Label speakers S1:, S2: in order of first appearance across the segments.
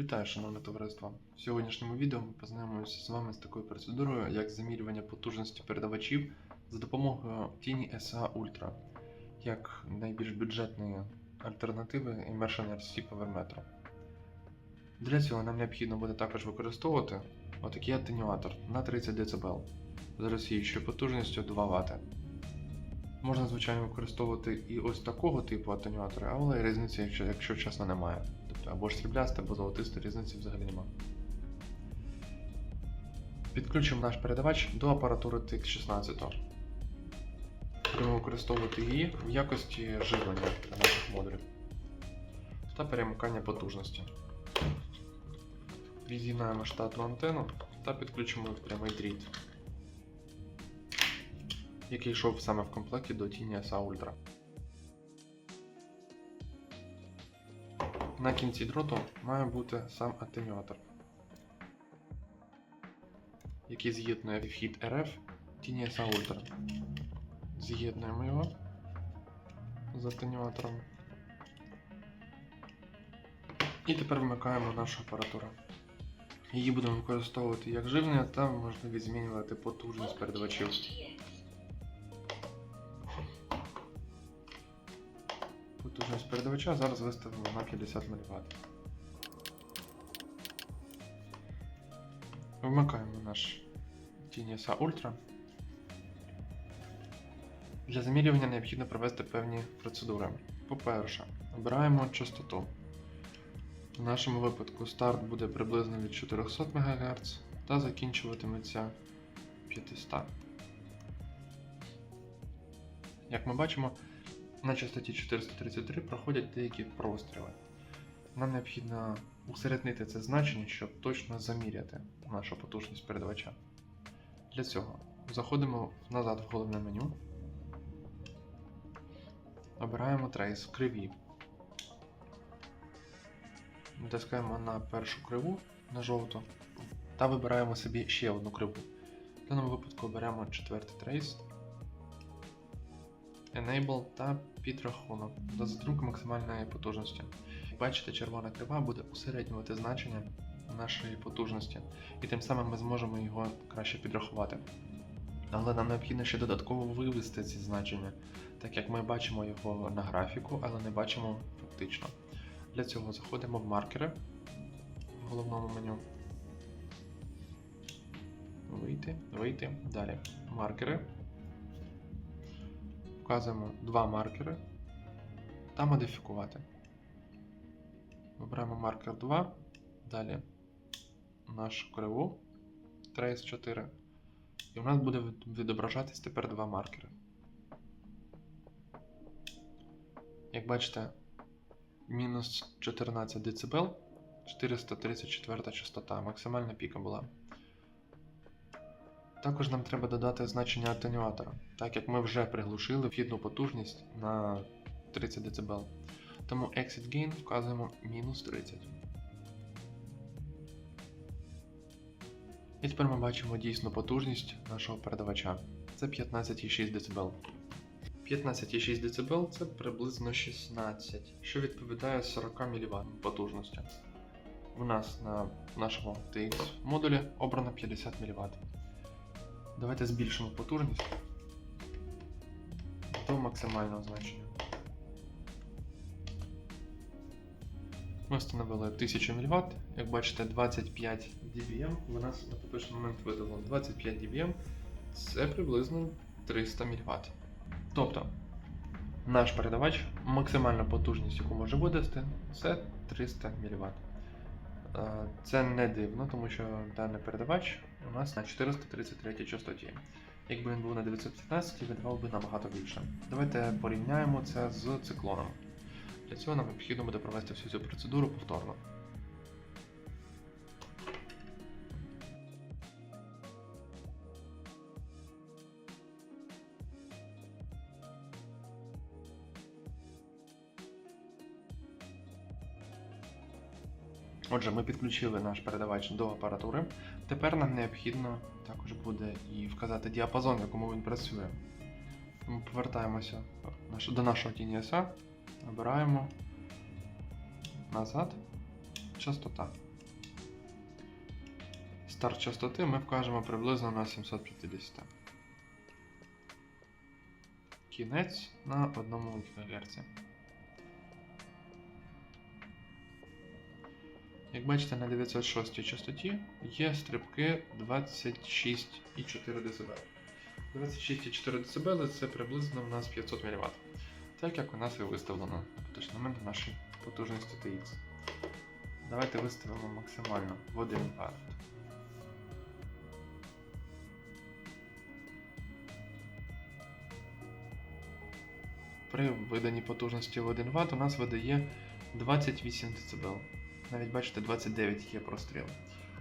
S1: Вітаю, шановне товариство! В сьогоднішньому відео ми познайомимося з вами з такою процедурою, як замірювання потужності передавачів за допомогою тіні SA Ultra, як найбільш бюджетної альтернативи Immersion RC Powermeter. Для цього нам необхідно буде також використовувати отакий атенюатор на 30 дБ з розсіючою потужністю 2 Вт. Можна, звичайно, використовувати і ось такого типу атенюатори, але різниці, якщо, якщо чесно, немає. Тобто або ж сріблясте, або золотисте, різниці взагалі немає. Підключимо наш передавач до апаратури TX16. Будемо використовувати її в якості живлення для наших модулів та перемикання потужності. Від'єднаємо штатну антенну та підключимо прямий дріт, який йшов саме в комплекті до тіні SA Ultra. На кінці дроту має бути сам атенюатор, який з'єднує вхід RF тіні Ultra. З'єднуємо його з атенюатором. І тепер вмикаємо нашу апаратуру. Її будемо використовувати як живлення та можливість змінювати потужність передавачів. Потужність передавача зараз виставимо на 50 мВт. Вмикаємо наш TNSA Ultra. Для замірювання необхідно провести певні процедури. По-перше, обираємо частоту. В нашому випадку старт буде приблизно від 400 МГц та закінчуватиметься 500. Як ми бачимо, на частоті 433 проходять деякі простріли. Нам необхідно усереднити це значення, щоб точно заміряти нашу потужність передавача. Для цього заходимо назад в головне меню, обираємо трейс в криві. Натискаємо на першу криву на жовту та вибираємо собі ще одну криву. В даному випадку оберемо четвертий трейс. Enable та підрахунок до затримки максимальної потужності. Бачите, червона крива буде усереднювати значення нашої потужності, і тим самим ми зможемо його краще підрахувати. Але нам необхідно ще додатково вивести ці значення, так як ми бачимо його на графіку, але не бачимо фактично. Для цього заходимо в маркери в головному меню. Вийти, вийти. Далі. Маркери вказуємо два маркери та модифікувати. Вибираємо маркер 2, далі нашу криву Trace 4. І у нас буде відображатись тепер два маркери. Як бачите, мінус 14 дБ, 434 частота, максимальна піка була. Також нам треба додати значення атенюатора, так як ми вже приглушили вхідну потужність на 30 дБ. Тому Exit Gain вказуємо мінус 30. І тепер ми бачимо дійсну потужність нашого передавача. Це 15,6 дБ. 15,6 дБ це приблизно 16, що відповідає 40 мВт потужності. У нас на нашому TX модулі обрано 50 мВт. Давайте збільшимо потужність до максимального значення. Ми встановили 1000 мВт, як бачите, 25 dBm у нас на поточний момент видало 25 dBm це приблизно 300 мВт. Тобто наш передавач, максимальна потужність, яку може видасти, це 300 мВт. Е, Це не дивно, тому що даний передавач у нас на 433 частоті. Якби він був на 915, видавав би набагато більше. Давайте порівняємо це з циклоном. Для цього нам необхідно буде провести всю цю процедуру повторно. Отже, ми підключили наш передавач до апаратури. Тепер нам необхідно також буде і вказати діапазон, в якому він працює. Ми повертаємося до нашого TNSA, обираємо назад частота. старт частоти ми вкажемо приблизно на 750. Кінець на 1 ГГц. Як бачите, на 906 частоті є стрибки 26,4 дБ. 26,4 дБ це приблизно в нас 500 мВт. Так як у нас і виставлено на момент в нашій потужності TX. Давайте виставимо максимально в 1 Вт. При виданні потужності в 1 Вт у нас видає 28 дБ. Навіть бачите, 29 є простріл.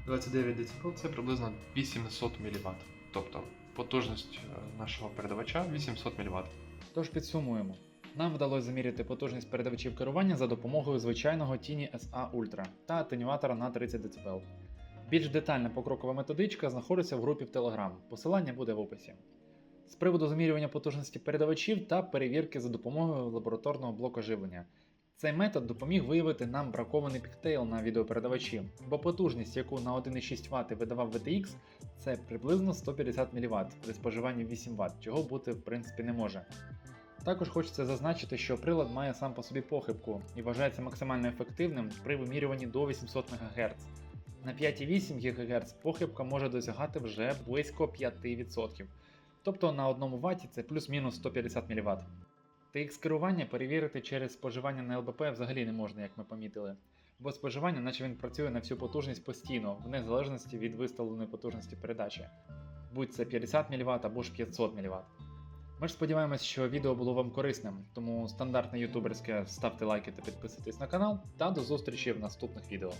S1: 29 дБ це приблизно 800 мВт. Тобто потужність е, нашого передавача 800 мВт.
S2: Тож підсумуємо. Нам вдалося заміряти потужність передавачів керування за допомогою звичайного Tiny SA Ultra та атенюатора на 30 дБ. Більш детальна покрокова методичка знаходиться в групі в Telegram. Посилання буде в описі. З приводу замірювання потужності передавачів та перевірки за допомогою лабораторного блоку живлення. Цей метод допоміг виявити нам бракований піктейл на відеопередавачі, бо потужність, яку на 1,6 Вт видавав VTX, це приблизно 150 мВт при споживанні 8 Вт, чого бути в принципі не може. Також хочеться зазначити, що прилад має сам по собі похибку і вважається максимально ефективним при вимірюванні до 800 МГц. На 5,8 ГГц похибка може досягати вже близько 5%. Тобто на 1 Вт це плюс-мінус 150 мВт. TX керування перевірити через споживання на ЛБП взагалі не можна, як ми помітили. Бо споживання, наче він працює на всю потужність постійно, в незалежності від виставленої потужності передачі, будь це 50 мВт або ж 500 мВт. Ми ж сподіваємось, що відео було вам корисним, тому стандартне ютуберське ставте лайки та підписуйтесь на канал, та до зустрічі в наступних відео.